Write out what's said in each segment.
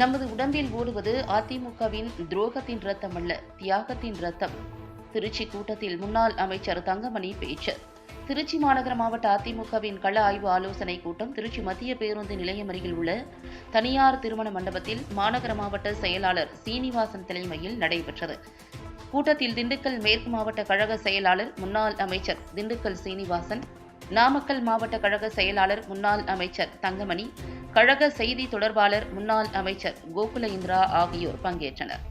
நமது உடம்பில் ஓடுவது அதிமுகவின் துரோகத்தின் ரத்தம் அல்ல தியாகத்தின் ரத்தம். திருச்சி கூட்டத்தில் முன்னாள் அமைச்சர் தங்கமணி பேச்சு. திருச்சி மாநகர மாவட்ட அதிமுகவின் கள ஆய்வு ஆலோசனை கூட்டம் திருச்சி மத்திய பேருந்து நிலையம் அருகில் உள்ள தனியார் திருமண மண்டபத்தில் மாநகர மாவட்ட செயலாளர் சீனிவாசன் தலைமையில் நடைபெற்றது. கூட்டத்தில் திண்டுக்கல் மேற்கு மாவட்ட கழக செயலாளர் முன்னாள் அமைச்சர் திண்டுக்கல் சீனிவாசன் நாமக்கல் மாவட்ட கழக செயலாளர் முன்னாள் அமைச்சர் தங்கமணி கழக செய்தி தொடர்பாளர் முன்னாள் அமைச்சர் கோகுல இந்திரா ஆகியோர் பங்கேற்றனர்.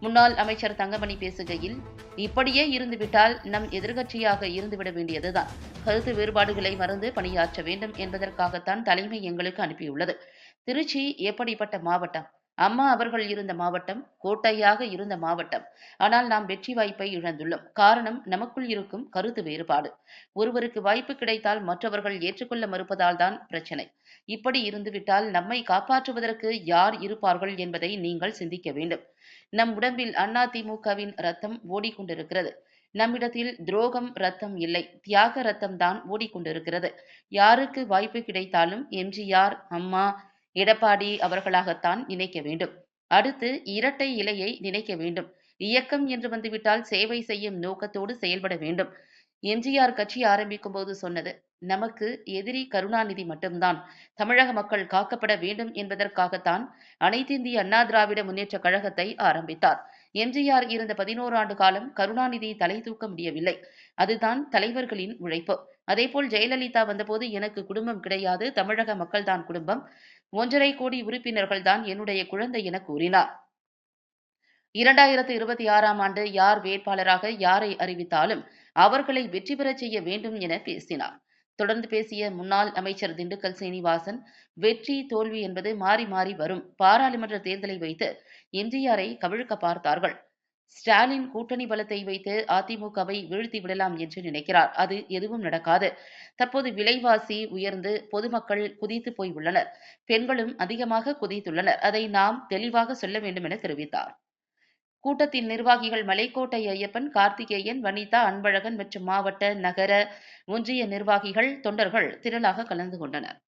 முன்னாள் அமைச்சர் தங்கமணி பேசுகையில் இப்படியே இருந்துவிட்டால் நம் எதிர்கட்சியாக இருந்துவிட வேண்டியதுதான். கருத்து வேறுபாடுகளை மறந்து பணியாற்ற வேண்டும் என்பதற்காகத்தான் தலைமை எங்களுக்கு அனுப்பியுள்ளது. திருச்சி எப்படிப்பட்ட மாவட்டம்? அம்மா அவர்கள் இருந்த மாவட்டம் கோட்டையாக இருந்த மாவட்டம். ஆனால் நாம் வெற்றி வாய்ப்பை இழந்துள்ளோம். காரணம் நமக்குள் இருக்கும் கருத்து வேறுபாடு. ஒருவருக்கு வாய்ப்பு கிடைத்தால் மற்றவர்கள் ஏற்றுக்கொள்ள மறுப்பதால் தான் பிரச்சனை. இப்படி இருந்துவிட்டால் நம்மை காப்பாற்றுவதற்கு யார் இருப்பார்கள் என்பதை நீங்கள் சிந்திக்க வேண்டும். நம் உடம்பில் அதிமுகவின் ரத்தம் ஓடிக்கொண்டிருக்கிறது. நம்மிடத்தில் துரோகம் ரத்தம் இல்லை. தியாக ரத்தம் தான் ஓடிக்கொண்டிருக்கிறது. யாருக்கு வாய்ப்பு கிடைத்தாலும் எம்ஜிஆர் அம்மா எடப்பாடி அவர்களாகத்தான் நினைக்க வேண்டும். அடுத்து இரட்டை இலையை நினைக்க வேண்டும். இயக்கம் என்று வந்துவிட்டால் சேவை செய்யும் நோக்கத்தோடு செயல்பட வேண்டும். எம்ஜிஆர் கட்சி ஆரம்பிக்கும் போது சொன்னது நமக்கு எதிரி கருணாநிதி மட்டும்தான். தமிழக மக்கள் காக்கப்பட வேண்டும் என்பதற்காகத்தான் அனைத்திந்திய அண்ணா திராவிட முன்னேற்ற கழகத்தை ஆரம்பித்தார். எம்ஜிஆர் இருந்த பதினோரு ஆண்டு காலம் கருணாநிதி தலை தூக்க முடியவில்லை. அதுதான் தலைவர்களின் உழைப்பு. அதேபோல் ஜெயலலிதா வந்தபோது எனக்கு குடும்பம் கிடையாது. தமிழக மக்கள்தான் குடும்பம். ஒன்றரை கோடி உறுப்பினர்கள்தான் என்னுடைய குழந்தை என கூறினார். இரண்டாயிரத்து இருபத்தி ஆறாம் ஆண்டு யார் வேட்பாளராக யாரை அறிவித்தாலும் அவர்களை வெற்றி பெறச் செய்ய வேண்டும் என பேசினார். தொடர்ந்து பேசிய முன்னாள் அமைச்சர் திண்டுக்கல் சீனிவாசன் வெற்றி தோல்வி என்பது மாறி மாறி வரும். பாராளுமன்ற தேர்தலை வைத்து எம்ஜிஆரை கவிழ்க்க பார்த்தார்கள். ஸ்டாலின் கூட்டணி பலத்தை வைத்து அதிமுகவை வீழ்த்தி விடலாம் என்று நினைக்கிறார். அது எதுவும் நடக்காது. தற்போது விலைவாசி உயர்ந்து பொதுமக்கள் குதித்து போய் உள்ளனர். பெண்களும் அதிகமாக குதித்துள்ளனர். அதை நாம் தெளிவாக சொல்ல வேண்டும் என தெரிவித்தார். கூட்டத்தின் நிர்வாகிகள் மலைக்கோட்டை ஐயப்பன் கார்த்திகேயன் வனிதா அன்பழகன் மற்றும் மாவட்ட நகர ஒன்றிய நிர்வாகிகள் தொண்டர்கள் திரளாக கலந்து கொண்டனர்.